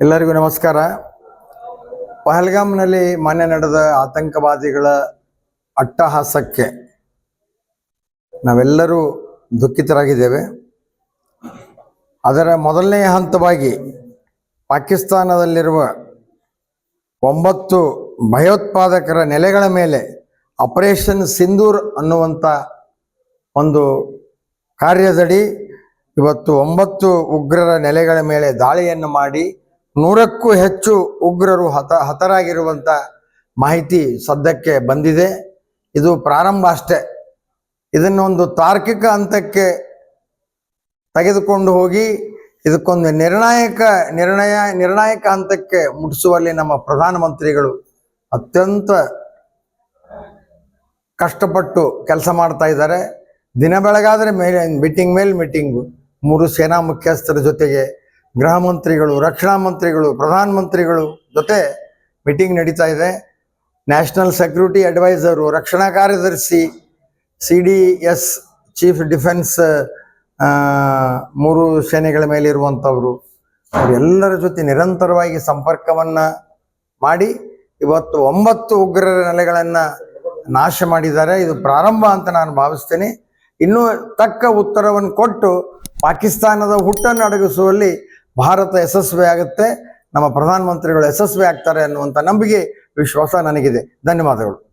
ಎಲ್ಲರಿಗೂ ನಮಸ್ಕಾರ. ಪಹಲ್ಗಾಮ್ನಲ್ಲಿ ಮೊನ್ನೆ ನಡೆದ ಆತಂಕವಾದಿಗಳ ಅಟ್ಟಹಾಸಕ್ಕೆ ನಾವೆಲ್ಲರೂ ದುಃಖಿತರಾಗಿದ್ದೇವೆ. ಅದರ ಮೊದಲನೇ ಹಂತವಾಗಿ ಪಾಕಿಸ್ತಾನದಲ್ಲಿರುವ ಒಂಬತ್ತು ಭಯೋತ್ಪಾದಕರ ನೆಲೆಗಳ ಮೇಲೆ ಆಪರೇಷನ್ ಸಿಂಧೂರ್ ಅನ್ನುವಂಥ ಒಂದು ಕಾರ್ಯದಡಿ ಇವತ್ತು ಒಂಬತ್ತು ಉಗ್ರರ ನೆಲೆಗಳ ಮೇಲೆ ದಾಳಿಯನ್ನು ಮಾಡಿ ನೂರಕ್ಕೂ ಹೆಚ್ಚು ಉಗ್ರರು ಹತ ಹತರಾಗಿರುವಂಥ ಮಾಹಿತಿ ಸದ್ಯಕ್ಕೆ ಬಂದಿದೆ. ಇದು ಪ್ರಾರಂಭ ಅಷ್ಟೇ. ಇದನ್ನೊಂದು ತಾರ್ಕಿಕ ಹಂತಕ್ಕೆ ತೆಗೆದುಕೊಂಡು ಹೋಗಿ, ಇದಕ್ಕೊಂದು ನಿರ್ಣಾಯಕ, ನಿರ್ಣಯ, ನಿರ್ಣಾಯಕ ಹಂತಕ್ಕೆ ಮುಟ್ಟಿಸುವಲ್ಲಿ ನಮ್ಮ ಪ್ರಧಾನಮಂತ್ರಿಗಳು ಅತ್ಯಂತ ಕಷ್ಟಪಟ್ಟು ಕೆಲಸ ಮಾಡ್ತಾ ಇದ್ದಾರೆ. ದಿನ ಬೆಳಗಾದರೆ ಮೇಲೆ ಮೀಟಿಂಗ್ ಮೇಲೆ ಮೀಟಿಂಗು. ಮೂರು ಸೇನಾ ಮುಖ್ಯಸ್ಥರ ಜೊತೆಗೆ ಗೃಹ ಮಂತ್ರಿಗಳು ರಕ್ಷಣಾ ಮಂತ್ರಿಗಳು, ಪ್ರಧಾನ ಮಂತ್ರಿಗಳು ಜೊತೆ ಮೀಟಿಂಗ್ ನಡೀತಾ ಇದೆ. ನ್ಯಾಷನಲ್ ಸೆಕ್ಯೂರಿಟಿ ಅಡ್ವೈಸರು, ರಕ್ಷಣಾ ಕಾರ್ಯದರ್ಶಿ, C D S chief defence ಮೂರು ಸೇನೆಗಳ ಮೇಲೆ ಇರುವಂಥವರು, ಅವರೆಲ್ಲರ ಜೊತೆ ನಿರಂತರವಾಗಿ ಸಂಪರ್ಕವನ್ನು ಮಾಡಿ ಇವತ್ತು ಒಂಬತ್ತು ಉಗ್ರರ ನೆಲೆಗಳನ್ನು ನಾಶ ಮಾಡಿದ್ದಾರೆ. ಇದು ಪ್ರಾರಂಭ ಅಂತ ನಾನು ಭಾವಿಸ್ತೇನೆ. ಇನ್ನೂ ತಕ್ಕ ಉತ್ತರವನ್ನು ಕೊಟ್ಟು ಪಾಕಿಸ್ತಾನದ ಹುಟ್ಟನ್ನು ಅಡಗಿಸುವಲ್ಲಿ ಭಾರತ ಯಶಸ್ವಿ ಆಗುತ್ತೆ ನಮ್ಮ ಪ್ರಧಾನಮಂತ್ರಿಗಳು ಯಶಸ್ವಿ ಆಗ್ತಾರೆ ಅನ್ನುವಂಥ ನಂಬಿಕೆ ವಿಶ್ವಾಸ ನನಗಿದೆ. ಧನ್ಯವಾದಗಳು.